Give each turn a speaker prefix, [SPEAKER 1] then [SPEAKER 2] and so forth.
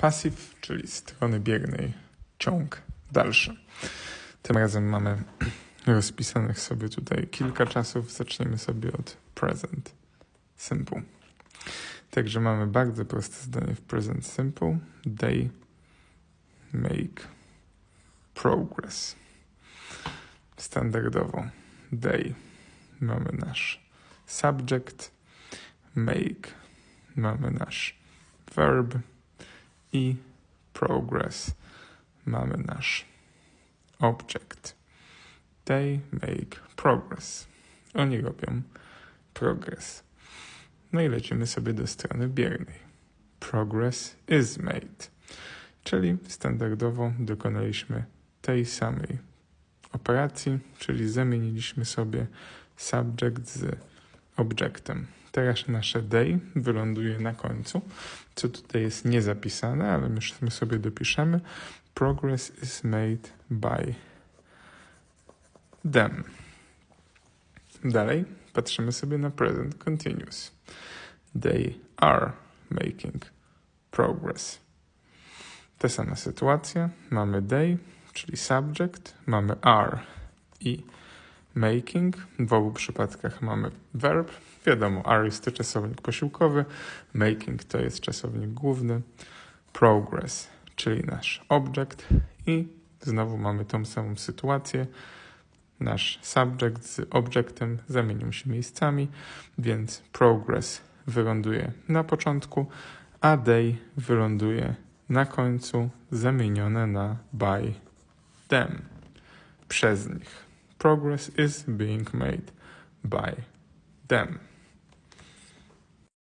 [SPEAKER 1] passive, czyli strony biernej ciąg dalszy. Tym razem mamy rozpisanych sobie tutaj kilka czasów. Zaczniemy sobie od present simple. Także mamy bardzo proste zdanie w present simple. They make progress. Standardowo they mamy nasz subject, make mamy nasz verb i progress mamy nasz object. They make progress. Oni robią progress. No i lecimy sobie do strony biernej. Progress is made. Czyli standardowo dokonaliśmy tej samej operacji, czyli zamieniliśmy sobie subject z objectem. Teraz nasze day wyląduje na końcu, co tutaj jest niezapisane, ale my sobie dopiszemy. Progress is made by them. Dalej patrzymy sobie na present continuous. They are making progress. Ta sama sytuacja. Mamy they, czyli subject, mamy are i making. W obu przypadkach mamy verb. Wiadomo, are jest to czasownik posiłkowy, making to jest czasownik główny, progress, czyli nasz object i znowu mamy tą samą sytuację. Nasz subject z objectem zamienią się miejscami, więc progress wyląduje na początku, a day wyląduje na końcu, zamienione na by them, przez nich. Progress is being made by them.